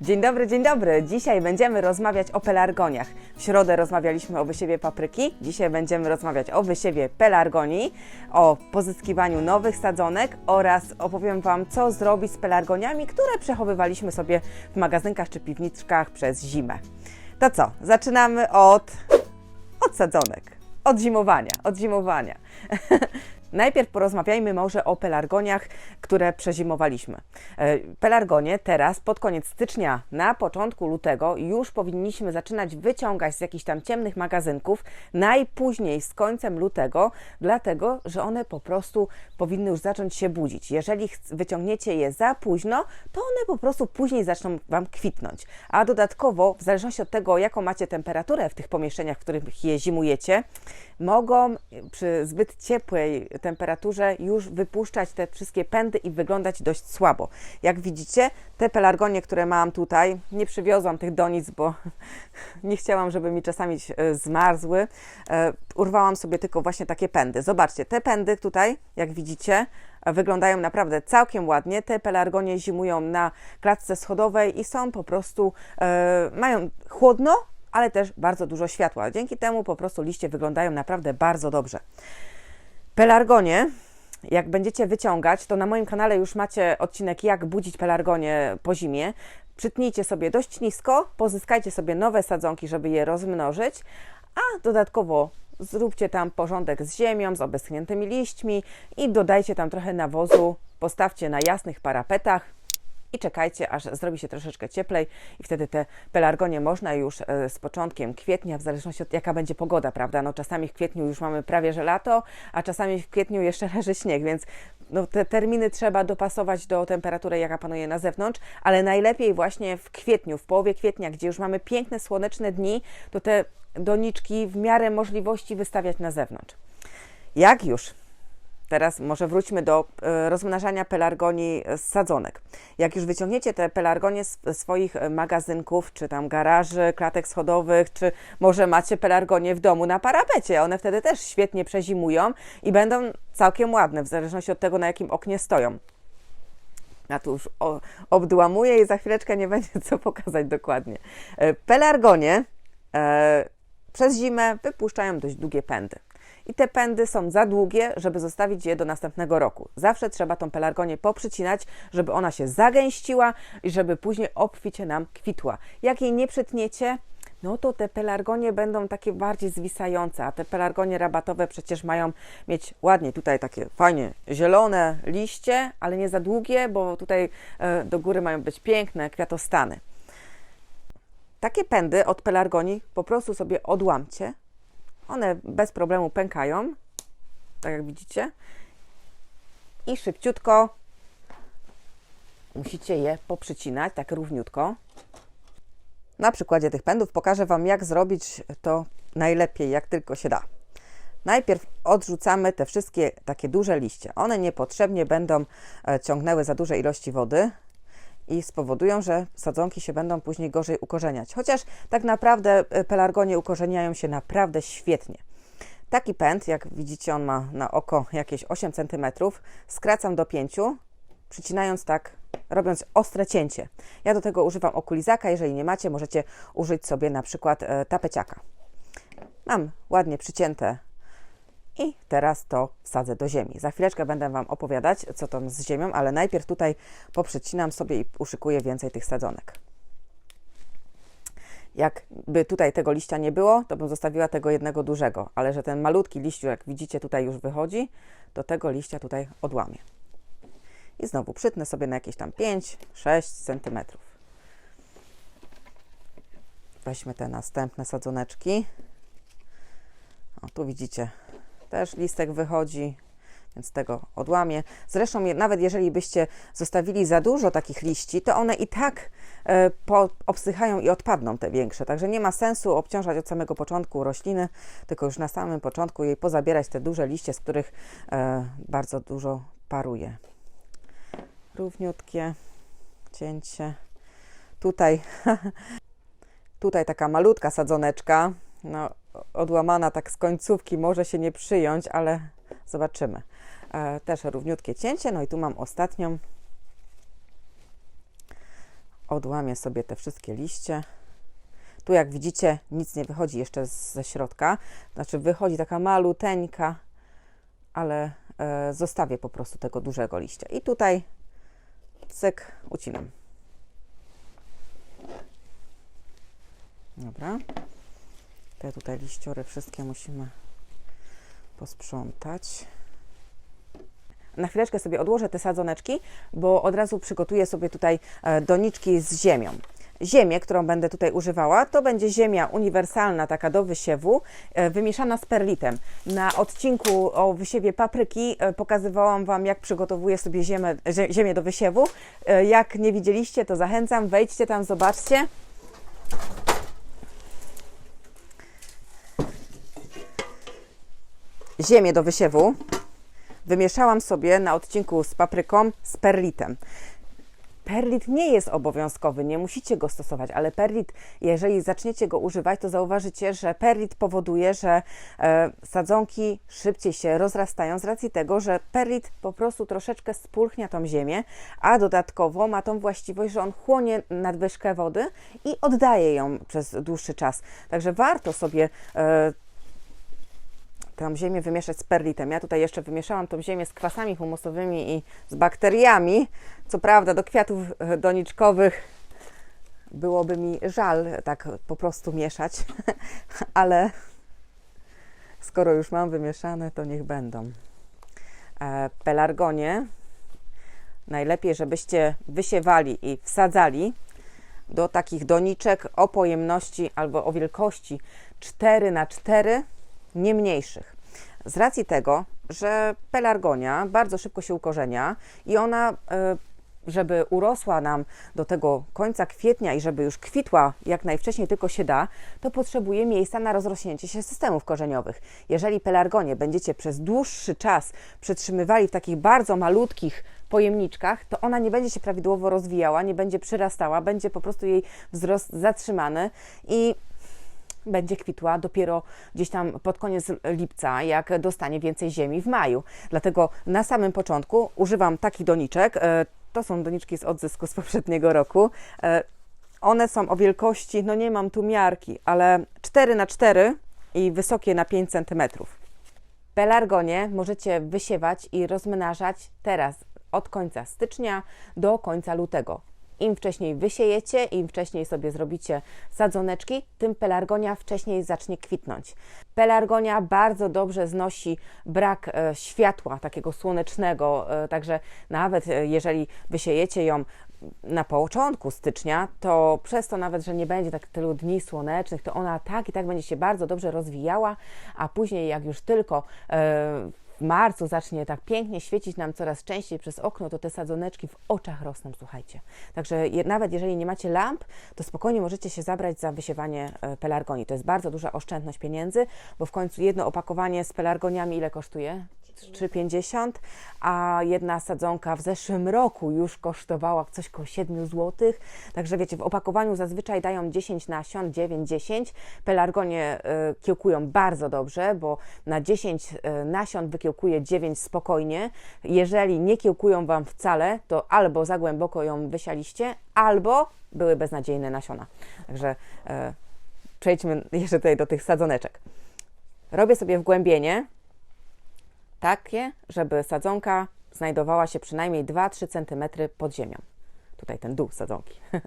Dzień dobry, dzień dobry. Dzisiaj będziemy rozmawiać o pelargoniach. W środę rozmawialiśmy o wysiewie papryki, dzisiaj będziemy rozmawiać o wysiewie pelargonii, o pozyskiwaniu nowych sadzonek oraz opowiem Wam, co zrobić z pelargoniami, które przechowywaliśmy sobie w magazynkach czy piwniczkach przez zimę. To co? Zaczynamy od, od sadzonek, od zimowania, od zimowania. Najpierw porozmawiajmy może o pelargoniach, które przezimowaliśmy. E, Pelargonie teraz pod koniec stycznia, na początku lutego już powinniśmy zaczynać wyciągać z jakichś tam ciemnych magazynków, najpóźniej z końcem lutego, dlatego że one po prostu powinny już zacząć się budzić. Jeżeli wyciągniecie je za późno, to one po prostu później zaczną Wam kwitnąć. A dodatkowo, w zależności od tego, jaką macie temperaturę w tych pomieszczeniach, w których je zimujecie, mogą przy zbyt ciepłej temperaturze już wypuszczać te wszystkie pędy i wyglądać dość słabo. Jak widzicie, te pelargonie, które mam tutaj, nie przywiozłam tych donic, bo nie chciałam, żeby mi czasami e, zmarzły. E, Urwałam sobie tylko właśnie takie pędy. Zobaczcie, te pędy tutaj, jak widzicie, e, wyglądają naprawdę całkiem ładnie. Te pelargonie zimują na klatce schodowej i są po prostu, mają chłodno, ale też bardzo dużo światła. Dzięki temu po prostu liście wyglądają naprawdę bardzo dobrze. Pelargonie, jak będziecie wyciągać, to na moim kanale już macie odcinek jak budzić pelargonie po zimie. Przytnijcie sobie dość nisko, pozyskajcie sobie nowe sadzonki, żeby je rozmnożyć, a dodatkowo zróbcie tam porządek z ziemią, z obeschniętymi liśćmi i dodajcie tam trochę nawozu, postawcie na jasnych parapetach i czekajcie, aż zrobi się troszeczkę cieplej i wtedy te pelargonie można już e, z początkiem kwietnia, w zależności od jaka będzie pogoda, prawda? No czasami w kwietniu już mamy prawie że lato, a czasami w kwietniu jeszcze leży śnieg, więc no, te terminy trzeba dopasować do temperatury, jaka panuje na zewnątrz, ale najlepiej właśnie w kwietniu, w połowie kwietnia, gdzie już mamy piękne, słoneczne dni, to te doniczki w miarę możliwości wystawiać na zewnątrz. Jak już Teraz może wróćmy do e, rozmnażania pelargonii z sadzonek. Jak już wyciągniecie te pelargonie z swoich e, magazynków, czy tam garaży, klatek schodowych, czy może macie pelargonie w domu na parapecie, one wtedy też świetnie przezimują i będą całkiem ładne, w zależności od tego, na jakim oknie stoją. Ja tu już obdłamuję i za chwileczkę nie będzie co pokazać dokładnie. E, Pelargonie e, przez zimę wypuszczają dość długie pędy. I te pędy są za długie, żeby zostawić je do następnego roku. Zawsze trzeba tą pelargonię poprzycinać, żeby ona się zagęściła i żeby później obficie nam kwitła. Jak jej nie przytniecie, no to te pelargonie będą takie bardziej zwisające, a te pelargonie rabatowe przecież mają mieć ładnie tutaj takie fajnie zielone liście, ale nie za długie, bo tutaj e, do góry mają być piękne kwiatostany. Takie pędy od pelargonii po prostu sobie odłamcie. One bez problemu pękają, tak jak widzicie. I szybciutko musicie je poprzycinać, tak równiutko. Na przykładzie tych pędów pokażę Wam, jak zrobić to najlepiej, jak tylko się da. Najpierw odrzucamy te wszystkie takie duże liście. One niepotrzebnie będą e, ciągnęły za duże ilości wody i spowodują, że sadzonki się będą później gorzej ukorzeniać. Chociaż tak naprawdę e, pelargonie ukorzeniają się naprawdę świetnie. Taki pęd, jak widzicie, on ma na oko jakieś 8 cm, skracam do 5, przycinając tak, robiąc ostre cięcie. Ja do tego używam okulizaka, jeżeli nie macie, możecie użyć sobie na przykład e, tapeciaka. Mam ładnie przycięte i teraz to wsadzę do ziemi. Za chwileczkę będę Wam opowiadać, co tam z ziemią, ale najpierw tutaj poprzecinam sobie i uszykuję więcej tych sadzonek. Jakby tutaj tego liścia nie było, to bym zostawiła tego jednego dużego, ale że ten malutki liściu, jak widzicie, tutaj już wychodzi, to tego liścia tutaj odłamię. I znowu przytnę sobie na jakieś tam 5-6 cm. Weźmy te następne sadzoneczki. O, tu widzicie, też listek wychodzi, więc tego odłamię. Zresztą nawet jeżeli byście zostawili za dużo takich liści, to one i tak e, po, obsychają i odpadną te większe. Także nie ma sensu obciążać od samego początku rośliny, tylko już na samym początku jej pozabierać te duże liście, z których e, bardzo dużo paruje. Równiutkie cięcie. Tutaj, tutaj taka malutka sadzoneczka, no, odłamana tak z końcówki, może się nie przyjąć, ale zobaczymy. E, też równiutkie cięcie, no i tu mam ostatnią Odłamię sobie te wszystkie liście. Tu jak widzicie nic nie wychodzi jeszcze ze środka. Znaczy wychodzi taka maluteńka, ale e, zostawię po prostu tego dużego liścia. I tutaj cyk, ucinam. Dobra. Te tutaj liściory wszystkie musimy posprzątać. Na chwileczkę sobie odłożę te sadzoneczki, bo od razu przygotuję sobie tutaj e, doniczki z ziemią. Ziemię, którą będę tutaj używała, to będzie ziemia uniwersalna, taka do wysiewu, e, wymieszana z perlitem. Na odcinku o wysiewie papryki e, pokazywałam Wam, jak przygotowuję sobie ziemię, zie- ziemię do wysiewu. Jak nie widzieliście, to zachęcam, wejdźcie tam, zobaczcie. Ziemię do wysiewu wymieszałam sobie na odcinku z papryką z perlitem. Perlit nie jest obowiązkowy, nie musicie go stosować, ale perlit, jeżeli zaczniecie go używać, to zauważycie, że perlit powoduje, że e, sadzonki szybciej się rozrastają z racji tego, że perlit po prostu troszeczkę spulchnia tą ziemię, a dodatkowo ma tą właściwość, że on chłonie nadwyżkę wody i oddaje ją przez dłuższy czas. Także warto sobie e, tą ziemię wymieszać z perlitem. Ja tutaj jeszcze wymieszałam tą ziemię z kwasami humusowymi i z bakteriami. Co prawda do kwiatów e, doniczkowych byłoby mi żal tak po prostu mieszać, ale skoro już mam wymieszane, to niech będą. E, Pelargonie najlepiej, żebyście wysiewali i wsadzali do takich doniczek o pojemności albo o wielkości 4 na 4 nie mniejszych. Z racji tego, że pelargonia bardzo szybko się ukorzenia i ona, e, żeby urosła nam do tego końca kwietnia i żeby już kwitła jak najwcześniej tylko się da, to potrzebuje miejsca na rozrośnięcie się systemów korzeniowych. Jeżeli pelargonię będziecie przez dłuższy czas przetrzymywali w takich bardzo malutkich pojemniczkach, to ona nie będzie się prawidłowo rozwijała, nie będzie przyrastała, będzie po prostu jej wzrost zatrzymany i będzie kwitła dopiero gdzieś tam pod koniec lipca, jak dostanie więcej ziemi w maju. Dlatego na samym początku używam takich doniczek. e, To są doniczki z odzysku z poprzedniego roku. E, One są o wielkości, no nie mam tu miarki, ale 4 na 4 i wysokie na 5 cm. Pelargonie możecie wysiewać i rozmnażać teraz od końca stycznia do końca lutego. Im wcześniej wysiejecie, im wcześniej sobie zrobicie sadzoneczki, tym pelargonia wcześniej zacznie kwitnąć. Pelargonia bardzo dobrze znosi brak e, światła takiego słonecznego, e, także nawet e, jeżeli wysiejecie ją na początku stycznia, to przez to nawet, że nie będzie tak tylu dni słonecznych, to ona tak i tak będzie się bardzo dobrze rozwijała, a później jak już tylko w marcu zacznie tak pięknie świecić nam coraz częściej przez okno, to te sadzoneczki w oczach rosną, słuchajcie. Także nawet jeżeli nie macie lamp, to spokojnie możecie się zabrać za wysiewanie e, pelargonii. To jest bardzo duża oszczędność pieniędzy, bo w końcu jedno opakowanie z pelargoniami ile kosztuje? 3,50, a jedna sadzonka w zeszłym roku już kosztowała coś koło 7 zł. Także wiecie, w opakowaniu zazwyczaj dają 10 nasion, 9-10. Pelargonie y, kiełkują bardzo dobrze, bo na 10 y, nasion wykiełkuje 9 spokojnie. Jeżeli nie kiełkują Wam wcale, to albo za głęboko ją wysialiście, albo były beznadziejne nasiona. Także y, przejdźmy jeszcze tutaj do tych sadzoneczek. Robię sobie wgłębienie, takie, żeby sadzonka znajdowała się przynajmniej 2-3 cm pod ziemią. Tutaj ten dół sadzonki.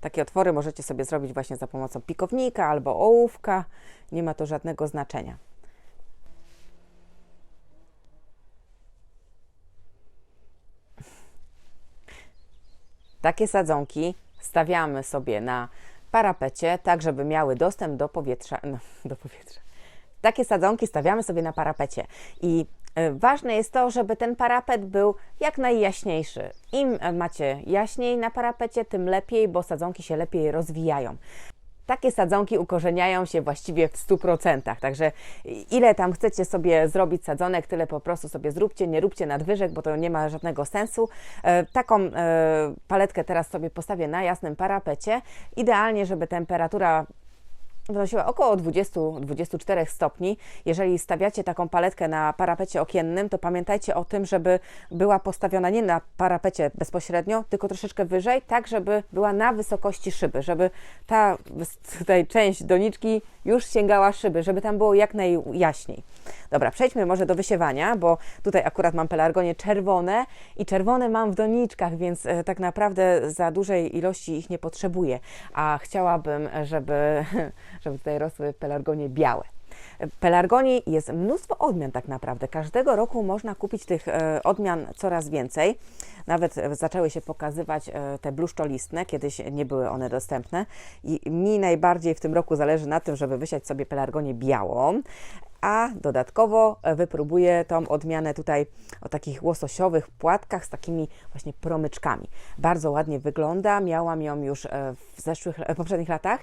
Takie otwory możecie sobie zrobić właśnie za pomocą pikownika albo ołówka. Nie ma to żadnego znaczenia. Takie sadzonki stawiamy sobie na parapecie, tak żeby miały dostęp do powietrza. No, do powietrza. Takie sadzonki stawiamy sobie na parapecie i e, ważne jest to, żeby ten parapet był jak najjaśniejszy. Im macie jaśniej na parapecie, tym lepiej, bo sadzonki się lepiej rozwijają. Takie sadzonki ukorzeniają się właściwie w 100%. Także ile tam chcecie sobie zrobić sadzonek, tyle po prostu sobie zróbcie. Nie róbcie nadwyżek, bo to nie ma żadnego sensu. E, taką e, paletkę teraz sobie postawię na jasnym parapecie. Idealnie, żeby temperatura wynosiła około 20-24 stopni. Jeżeli stawiacie taką paletkę na parapecie okiennym, to pamiętajcie o tym, żeby była postawiona nie na parapecie bezpośrednio, tylko troszeczkę wyżej, tak żeby była na wysokości szyby, żeby ta tutaj część doniczki już sięgała szyby, żeby tam było jak najjaśniej. Dobra, przejdźmy może do wysiewania, bo tutaj akurat mam pelargonie czerwone i czerwone mam w doniczkach, więc e, tak naprawdę za dużej ilości ich nie potrzebuję, a chciałabym, żeby, żeby tutaj rosły pelargonie białe. Pelargonii jest mnóstwo odmian tak naprawdę. Każdego roku można kupić tych e, odmian coraz więcej. Nawet e, zaczęły się pokazywać e, te bluszczolistne, kiedyś nie były one dostępne. I mi najbardziej w tym roku zależy na tym, żeby wysiać sobie pelargonię białą. A dodatkowo wypróbuję tą odmianę tutaj o takich łososiowych płatkach z takimi właśnie promyczkami. Bardzo ładnie wygląda. Miałam ją już w zeszłych, w poprzednich latach.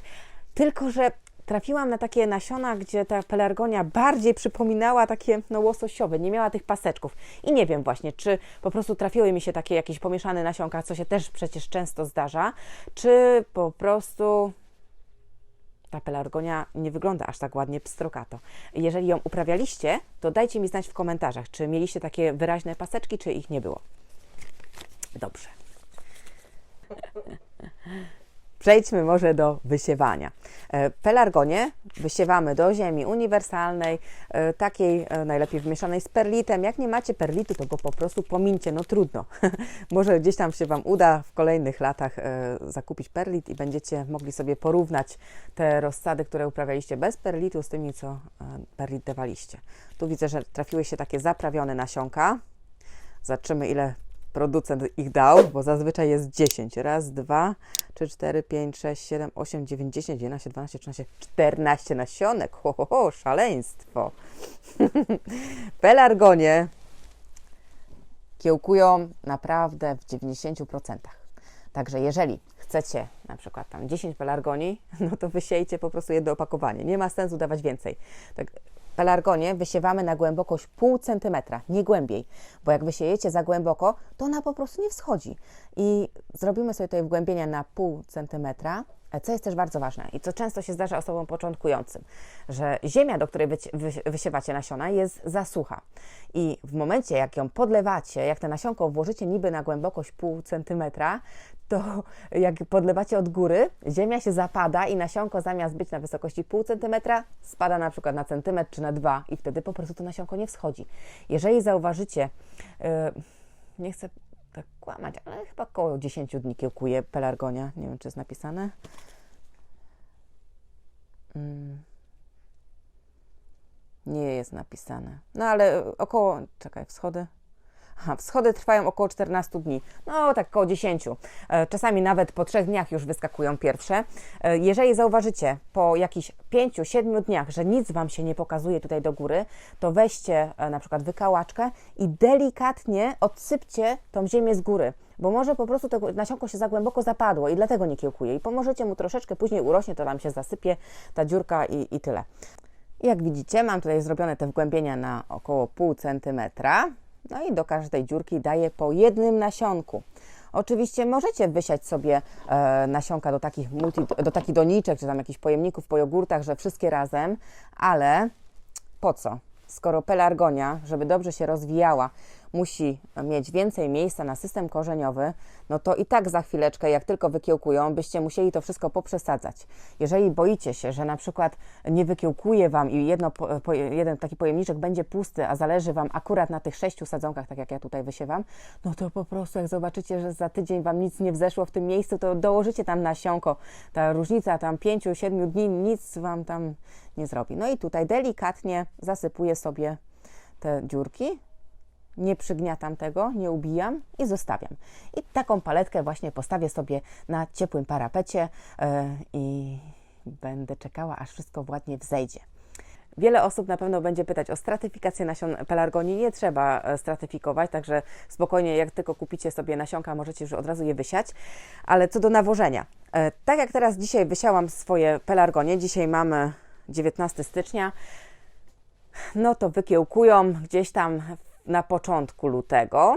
Tylko, że trafiłam na takie nasiona, gdzie ta pelargonia bardziej przypominała takie no, łososiowe, nie miała tych paseczków. I nie wiem właśnie, czy po prostu trafiły mi się takie jakieś pomieszane nasionka, co się też przecież często zdarza, czy po prostu ta pelargonia nie wygląda aż tak ładnie pstrokato. Jeżeli ją uprawialiście, to dajcie mi znać w komentarzach, czy mieliście takie wyraźne paseczki, czy ich nie było. Dobrze. Przejdźmy może do wysiewania. E, Pelargonię wysiewamy do ziemi uniwersalnej, e, takiej e, najlepiej wmieszanej z perlitem. Jak nie macie perlitu, to go po prostu pomincie, no trudno. może gdzieś tam się Wam uda w kolejnych latach zakupić perlit i będziecie mogli sobie porównać te rozsady, które uprawialiście bez perlitu z tymi, co perlit dawaliście. Tu widzę, że trafiły się takie zaprawione nasionka. Zobaczymy, ile producent ich dał, bo zazwyczaj jest 10. Raz, dwa, trzy, cztery, pięć, sześć, siedem, osiem, dziewięć, dziesięć, jedenaście, dwanaście, trzynaście, czternaście nasionek. Ho, ho, ho, szaleństwo. Pelargonie kiełkują naprawdę w 90%. Także jeżeli chcecie na przykład tam 10 pelargonii, no to wysiejcie po prostu jedno opakowanie. Nie ma sensu dawać więcej. Tak, pelargonię wysiewamy na głębokość pół centymetra, nie głębiej, bo jak wysiejecie za głęboko, to ona po prostu nie wschodzi. I zrobimy sobie tutaj wgłębienia na pół centymetra, e, co jest też bardzo ważne i co często się zdarza osobom początkującym, że ziemia, do której wysiewacie nasiona, jest za sucha. I w momencie, jak ją podlewacie, jak te nasionko włożycie niby na głębokość pół centymetra, to jak podlewacie od góry, ziemia się zapada i nasionko zamiast być na wysokości pół centymetra, spada na przykład na centymetr czy na dwa i wtedy po prostu to nasionko nie wschodzi. Jeżeli zauważycie, yy, nie chcę tak kłamać, ale chyba około 10 dni kiełkuje pelargonia. Nie wiem, czy jest napisane. Mm. Nie jest napisane. No ale około, czekaj, wschody. Wschody trwają około 14 dni, no tak około 10. E, Czasami nawet po trzech dniach już wyskakują pierwsze. E, Jeżeli zauważycie po jakichś 5-7 dniach, że nic Wam się nie pokazuje tutaj do góry, to weźcie e, na przykład wykałaczkę i delikatnie odsypcie tą ziemię z góry, bo może po prostu to nasionko się za głęboko zapadło i dlatego nie kiełkuje. I pomożecie mu troszeczkę, później urośnie, to Wam się zasypie ta dziurka i, i tyle. Jak widzicie, mam tutaj zrobione te wgłębienia na około pół centymetra. No i do każdej dziurki daję po jednym nasionku. Oczywiście możecie wysiać sobie e, nasionka do takich, multi, do takich doniczek, czy tam jakichś pojemników po jogurtach, że wszystkie razem, ale po co? Skoro pelargonia, żeby dobrze się rozwijała, musi mieć więcej miejsca na system korzeniowy, no to i tak za chwileczkę, jak tylko wykiełkują, byście musieli to wszystko poprzesadzać. Jeżeli boicie się, że na przykład nie wykiełkuje Wam i jedno, jeden taki pojemniczek będzie pusty, a zależy Wam akurat na tych sześciu sadzonkach, tak jak ja tutaj wysiewam, no to po prostu jak zobaczycie, że za tydzień Wam nic nie wzeszło w tym miejscu, to dołożycie tam nasionko. Ta różnica tam pięciu, siedmiu dni nic Wam tam nie zrobi. No i tutaj delikatnie zasypuję sobie te dziurki, nie przygniatam tego, nie ubijam i zostawiam. I taką paletkę właśnie postawię sobie na ciepłym parapecie yy, i będę czekała, aż wszystko ładnie wzejdzie. Wiele osób na pewno będzie pytać o stratyfikację nasion pelargonii. Nie trzeba e, stratyfikować, także spokojnie, jak tylko kupicie sobie nasionka, możecie już od razu je wysiać. Ale co do nawożenia, e, tak jak teraz dzisiaj wysiałam swoje pelargonie, dzisiaj mamy 19 stycznia, no to wykiełkują gdzieś tam na początku lutego,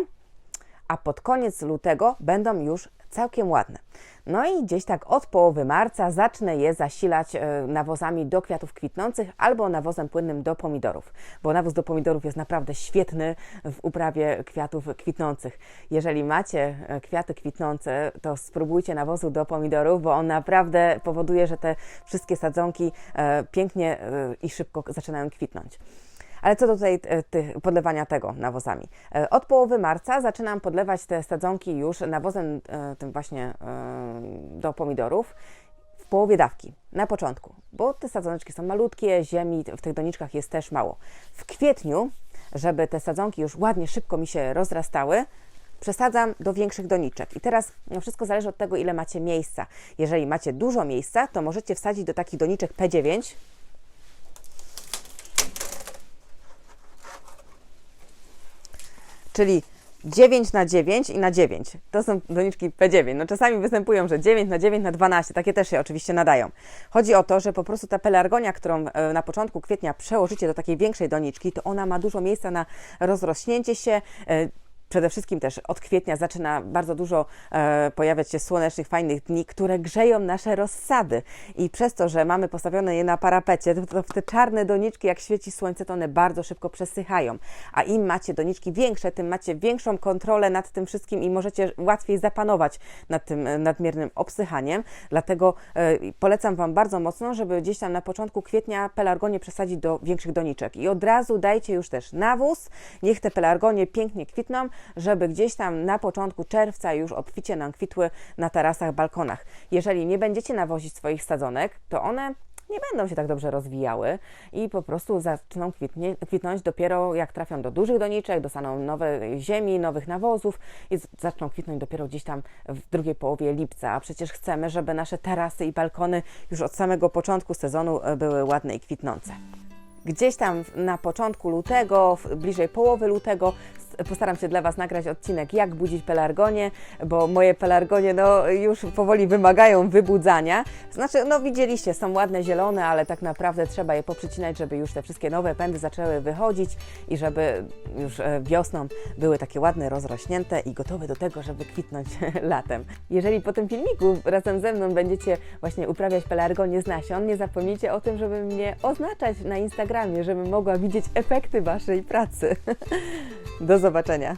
a pod koniec lutego będą już całkiem ładne. No i gdzieś tak od połowy marca zacznę je zasilać e, nawozami do kwiatów kwitnących albo nawozem płynnym do pomidorów, bo nawóz do pomidorów jest naprawdę świetny w uprawie kwiatów kwitnących. Jeżeli macie e, kwiaty kwitnące, to spróbujcie nawozu do pomidorów, bo on naprawdę powoduje, że te wszystkie sadzonki e, pięknie i szybko zaczynają kwitnąć. Ale co do tutaj e, tych, podlewania tego nawozami? E, Od połowy marca zaczynam podlewać te sadzonki już nawozem e, tym właśnie do pomidorów w połowie dawki, na początku, bo te sadzoneczki są malutkie, ziemi w tych doniczkach jest też mało. W kwietniu, żeby te sadzonki już ładnie, szybko mi się rozrastały, przesadzam do większych doniczek. I teraz no, wszystko zależy od tego, ile macie miejsca. Jeżeli macie dużo miejsca, to możecie wsadzić do takich doniczek P9, czyli 9 na 9 i na 9. To są doniczki P9. No czasami występują, że 9 na 9 na 12. Takie też się oczywiście nadają. Chodzi o to, że po prostu ta pelargonia, którą e, na początku kwietnia przełożycie do takiej większej doniczki, to ona ma dużo miejsca na rozrośnięcie się. Przede wszystkim też od kwietnia zaczyna bardzo dużo e, pojawiać się słonecznych, fajnych dni, które grzeją nasze rozsady. I przez to, że mamy postawione je na parapecie, to, to te czarne doniczki, jak świeci słońce, to one bardzo szybko przesychają. A im macie doniczki większe, tym macie większą kontrolę nad tym wszystkim i możecie łatwiej zapanować nad tym e, nadmiernym obsychaniem. Dlatego e, polecam Wam bardzo mocno, żeby gdzieś tam na początku kwietnia pelargonie przesadzić do większych doniczek. I od razu dajcie już też nawóz, niech te pelargonie pięknie kwitną, żeby gdzieś tam na początku czerwca już obficie nam kwitły na tarasach, balkonach. Jeżeli nie będziecie nawozić swoich sadzonek, to one nie będą się tak dobrze rozwijały i po prostu zaczną kwitnie, kwitnąć dopiero jak trafią do dużych doniczek, dostaną nowe ziemi, nowych nawozów i zaczną kwitnąć dopiero gdzieś tam w drugiej połowie lipca. A przecież chcemy, żeby nasze tarasy i balkony już od samego początku sezonu e, były ładne i kwitnące. Gdzieś tam na początku lutego, bliżej połowy lutego, postaram się dla Was nagrać odcinek, jak budzić pelargonie, bo moje pelargonie no, już powoli wymagają wybudzania. Znaczy, no widzieliście, są ładne zielone, ale tak naprawdę trzeba je poprzycinać, żeby już te wszystkie nowe pędy zaczęły wychodzić i żeby już e, wiosną były takie ładne, rozrośnięte i gotowe do tego, żeby kwitnąć latem. Jeżeli po tym filmiku razem ze mną będziecie właśnie uprawiać pelargonie z nasion, nie zapomnijcie o tym, żeby mnie oznaczać na Instagramie, żebym mogła widzieć efekty Waszej pracy. Do zobaczenia.